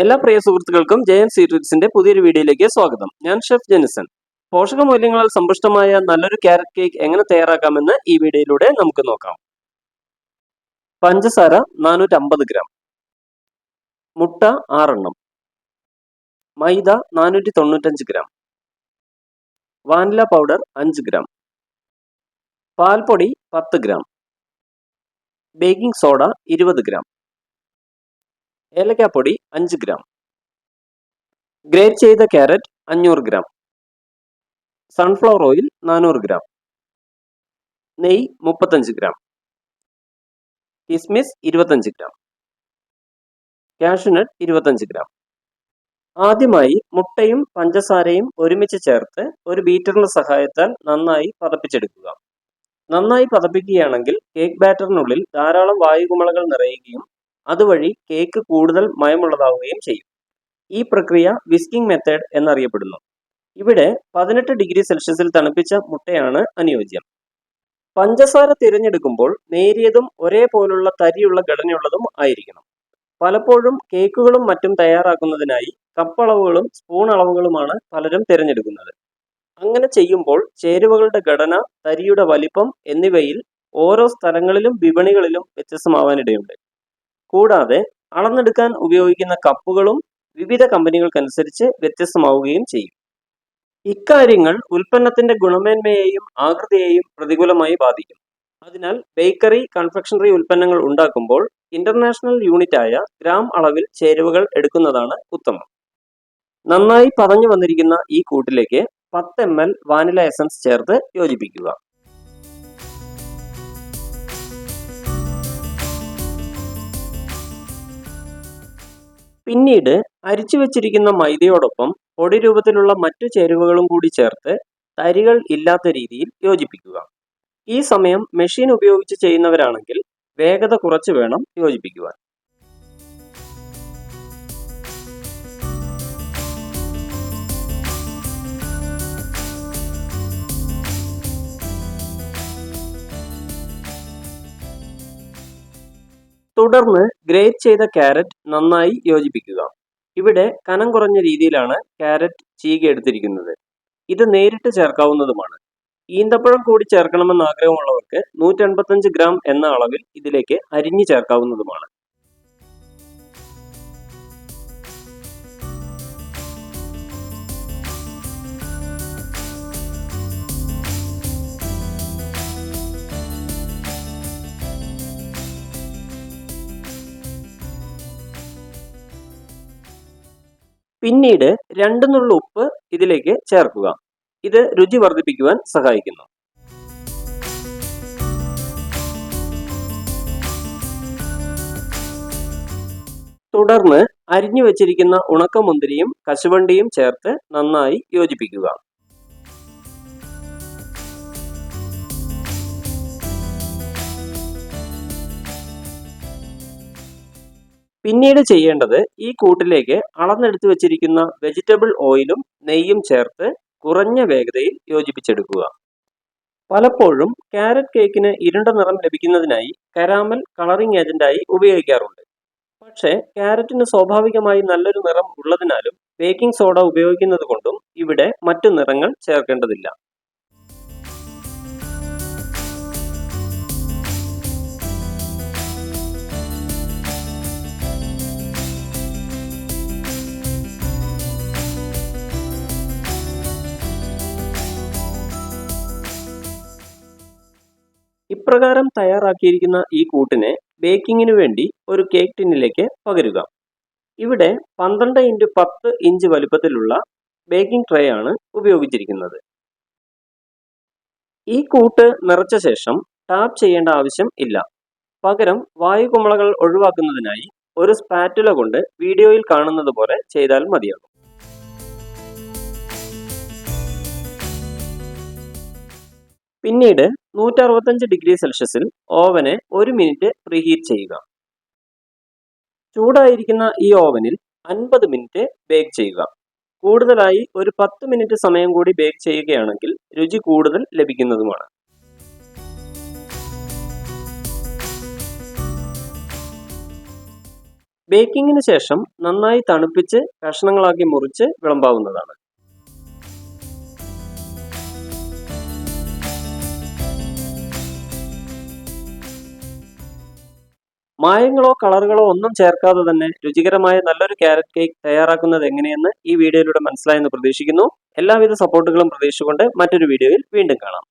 എല്ലാ പ്രിയ സുഹൃത്തുക്കൾക്കും ജയൻ സീരീസിന്റെ പുതിയൊരു വീഡിയോയിലേക്ക് സ്വാഗതം. ഞാൻ ഷെഫ് ജെനിസൺ. പോഷക മൂല്യങ്ങളാൽ സമ്പുഷ്ടമായ നല്ലൊരു ക്യാരറ്റ് കേക്ക് എങ്ങനെ തയ്യാറാക്കാമെന്ന് ഈ വീഡിയോയിലൂടെ നമുക്ക് നോക്കാം. പഞ്ചസാര നാനൂറ്റമ്പത് ഗ്രാം. മുട്ട ആറെണ്ണം. മൈദ നാനൂറ്റി തൊണ്ണൂറ്റഞ്ച് ഗ്രാം. വാനില പൗഡർ അഞ്ച് ഗ്രാം. പാൽപ്പൊടി പത്ത് ഗ്രാം. ബേക്കിംഗ് സോഡ ഇരുപത് ഗ്രാം. ഏലക്കാപ്പൊടി അഞ്ച് ഗ്രാം ഗ്രേറ്റ് ചെയ്ത ക്യാരറ്റ് അഞ്ഞൂറ് ഗ്രാം സൺഫ്ലവർ ഓയിൽ നാനൂറ് ഗ്രാം നെയ് മുപ്പത്തഞ്ച് ഗ്രാം കിസ്മിസ് ഇരുപത്തഞ്ച് ഗ്രാം കാഷ്യൂനട്ട് ഇരുപത്തഞ്ച് ഗ്രാം ആദ്യമായി മുട്ടയും പഞ്ചസാരയും ഒരുമിച്ച് ചേർത്ത് ഒരു ബീറ്ററിന്റെ സഹായത്താൽ നന്നായി പതപ്പിച്ചെടുക്കുക. നന്നായി പതപ്പിക്കുകയാണെങ്കിൽ കേക്ക് ബാറ്ററിനുള്ളിൽ ധാരാളം വായുകുമളകൾ നിറയുകയും അതുവഴി കേക്ക് കൂടുതൽ മയമുള്ളതാവുകയും ചെയ്യും. ഈ പ്രക്രിയ വിസ്കിംഗ് മെത്തേഡ് എന്നറിയപ്പെടുന്നു. ഇവിടെ പതിനെട്ട് ഡിഗ്രി സെൽഷ്യസിൽ തണുപ്പിച്ച മുട്ടയാണ് അനുയോജ്യം. പഞ്ചസാര തിരഞ്ഞെടുക്കുമ്പോൾ നേരിയതും ഒരേപോലുള്ള തരിയുള്ള ഘടനയുള്ളതും ആയിരിക്കണം. പലപ്പോഴും കേക്കുകളും മറ്റും തയ്യാറാക്കുന്നതിനായി കപ്പളവുകളും സ്പൂൺ അളവുകളുമാണ് പലരും തിരഞ്ഞെടുക്കുന്നത്. അങ്ങനെ ചെയ്യുമ്പോൾ ചേരുവകളുടെ ഘടന തരിയുടെ വലിപ്പം എന്നിവയിൽ ഓരോ സ്ഥലങ്ങളിലും വിപണികളിലും വ്യത്യസ്തമാവാനിടയുണ്ട്. കൂടാതെ അളന്നെടുക്കാൻ ഉപയോഗിക്കുന്ന കപ്പുകളും വിവിധ കമ്പനികൾക്കനുസരിച്ച് വ്യത്യസ്തമാവുകയും ചെയ്യും. ഇക്കാര്യങ്ങൾ ഉൽപ്പന്നത്തിന്റെ ഗുണമേന്മയെയും ആകൃതിയെയും പ്രതികൂലമായി ബാധിക്കും. അതിനാൽ ബേക്കറി കൺഫെക്ഷണറി ഉൽപ്പന്നങ്ങൾ ഉണ്ടാക്കുമ്പോൾ ഇന്റർനാഷണൽ യൂണിറ്റായ ഗ്രാം അളവിൽ ചേരുവകൾ എടുക്കുന്നതാണ് ഉത്തമം. നന്നായി പതഞ്ഞു വന്നിരിക്കുന്ന ഈ കൂട്ടിലേക്ക് പത്ത് എം എൽ വാനില എസൻസ് ചേർത്ത് യോജിപ്പിക്കുക. പിന്നീട് അരിച്ചു വെച്ചിരിക്കുന്ന മൈദയോടൊപ്പം പൊടി രൂപത്തിലുള്ള മറ്റു ചേരുവകളും കൂടി ചേർത്ത് തരികൾ ഇല്ലാത്ത രീതിയിൽ യോജിപ്പിക്കുക. ഈ സമയം മെഷീൻ ഉപയോഗിച്ച് ചെയ്യുന്നവരാണെങ്കിൽ വേഗത കുറച്ച് വേണം യോജിപ്പിക്കുവാൻ. തുടർന്ന് ഗ്രേറ്റ് ചെയ്ത ക്യാരറ്റ് നന്നായി യോജിപ്പിക്കുക. ഇവിടെ കനം കുറഞ്ഞ രീതിയിലാണ് ക്യാരറ്റ് ചീക എടുത്തിരിക്കുന്നത്. ഇത് നേരിട്ട് ചേർക്കാവുന്നതുമാണ്. ഈന്തപ്പഴം കൂടി ചേർക്കണമെന്ന് ആഗ്രഹമുള്ളവർക്ക് നൂറ്റൻപത്തഞ്ച് ഗ്രാം എന്ന അളവിൽ ഇതിലേക്ക് അരിഞ്ഞു ചേർക്കാവുന്നതുമാണ്. പിന്നീട് രണ്ട് നുള്ള ഉപ്പ് ഇതിലേക്ക് ചേർക്കുക. ഇത് രുചി വർദ്ധിപ്പിക്കുവാൻ സഹായിക്കുന്നു. തുടർന്ന് അരിഞ്ഞു വെച്ചിരിക്കുന്ന ഉണക്കമുന്തിരിയും കശുവണ്ടിയും ചേർത്ത് നന്നായി യോജിപ്പിക്കുക. പിന്നീട് ചെയ്യേണ്ടത് ഈ കൂട്ടിലേക്ക് അളന്നെടുത്ത് വെച്ചിരിക്കുന്ന വെജിറ്റബിൾ ഓയിലും നെയ്യും ചേർത്ത് കുറഞ്ഞ വേഗതയിൽ യോജിപ്പിച്ചെടുക്കുക. പലപ്പോഴും ക്യാരറ്റ് കേക്കിന് ഇരുണ്ട നിറം ലഭിക്കുന്നതിനായി കരാമൽ കളറിംഗ് ഏജന്റായി ഉപയോഗിക്കാറുണ്ട്. പക്ഷേ ക്യാരറ്റിന് സ്വാഭാവികമായി നല്ലൊരു നിറം ഉള്ളതിനാലും ബേക്കിംഗ് സോഡ ഉപയോഗിക്കുന്നത് കൊണ്ടും ഇവിടെ മറ്റു നിറങ്ങൾ ചേർക്കേണ്ടതില്ല. ഇപ്രകാരം തയ്യാറാക്കിയിരിക്കുന്ന ഈ കൂട്ടിനെ ബേക്കിങ്ങിനു വേണ്ടി ഒരു കേക്ക് ടിന്നിലേക്ക് പകരുക. ഇവിടെ പന്ത്രണ്ട് ഇന്റു പത്ത് ഇഞ്ച് വലുപ്പത്തിലുള്ള ബേക്കിംഗ് ട്രേ ആണ് ഉപയോഗിച്ചിരിക്കുന്നത്. ഈ കൂട്ട് നിറച്ച ശേഷം ടാപ്പ് ചെയ്യേണ്ട ആവശ്യം ഇല്ല. പകരം വായുകുമളകൾ ഒഴിവാക്കുന്നതിനായി ഒരു സ്പാറ്റുല കൊണ്ട് വീഡിയോയിൽ കാണുന്നത് പോലെ ചെയ്താൽ മതിയാകും. പിന്നീട് നൂറ്ററുപത്തഞ്ച് ഡിഗ്രി സെൽഷ്യസിൽ ഓവനെ ഒരു മിനിറ്റ് പ്രീഹീറ്റ് ചെയ്യുക. ചൂടായിരിക്കുന്ന ഈ ഓവനിൽ അൻപത് മിനിറ്റ് ബേക്ക് ചെയ്യുക. കൂടുതലായി ഒരു പത്ത് മിനിറ്റ് സമയം കൂടി ബേക്ക് ചെയ്യുകയാണെങ്കിൽ രുചി കൂടുതൽ ലഭിക്കുന്നതുമാണ്. ബേക്കിങ്ങിന് ശേഷം നന്നായി തണുപ്പിച്ച് കഷ്ണങ്ങളാക്കി മുറിച്ച് വിളമ്പാവുന്നതാണ്. മായങ്ങളോ കളറുകളോ ഒന്നും ചേർക്കാതെ തന്നെ രുചികരമായ നല്ലൊരു ക്യാരറ്റ് കേക്ക് തയ്യാറാക്കുന്നത് എങ്ങനെയെന്ന് ഈ വീഡിയോയിലൂടെ മനസ്സിലായെന്ന് പ്രതീക്ഷിക്കുന്നു. എല്ലാവിധ സപ്പോർട്ടുകളും പ്രതീക്ഷിച്ചുകൊണ്ട് മറ്റൊരു വീഡിയോയിൽ വീണ്ടും കാണാം.